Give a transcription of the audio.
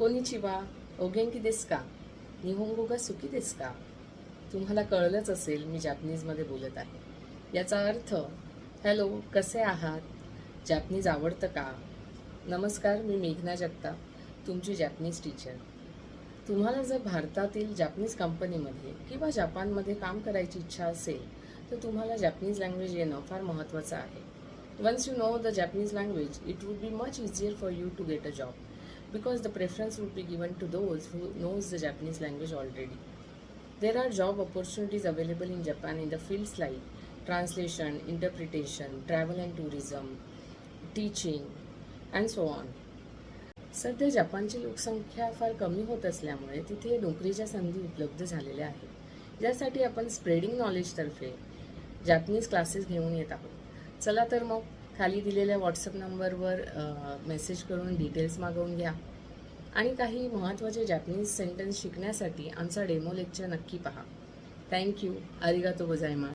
Konnichiwa ओगेंकी देस का सुकी देस का तुम्हाला कळलंच असेल मी जॅपनीजमध्ये बोलत आहे. याचा अर्थ हॅलो कसे आहात? जॅपनीज आवडतं का? नमस्कार मी मेघना जगताप तुमची जॅपनीज टीचर. तुम्हाला जर भारतातील जॅपनीज कंपनीमध्ये किंवा जपानमध्ये काम करायची इच्छा असेल तर तुम्हाला जॅपनीज लँग्वेज येणं फार महत्त्वाचं आहे. Once you know the Japanese language it would be much easier for you to get a job because the preference would be given to those who knows the Japanese language already. There are job opportunities available in Japan in the fields like translation, interpretation, travel and tourism, teaching, and so on. सध्या जपानची लोकसंख्या फार कमी होत असल्यामुळे तिथे नोकरीच्या संधी उपलब्ध झालेल्या आहेत यासाठी आपण स्प्रेडिंग नॉलेजतर्फे जॅपनीज क्लासेस घेऊन येत आहोत चला तर मग खाली दिलेल्या व्हॉट्सअप नंबरवर मेसेज करून डिटेल्स मागवून घ्या. आणि काही महत्त्वाचे जॅपनीज सेंटेन्स शिकण्यासाठी आमचा डेमो लेक्चर नक्की पहा. थँक्यू आरिगातो गोजायमा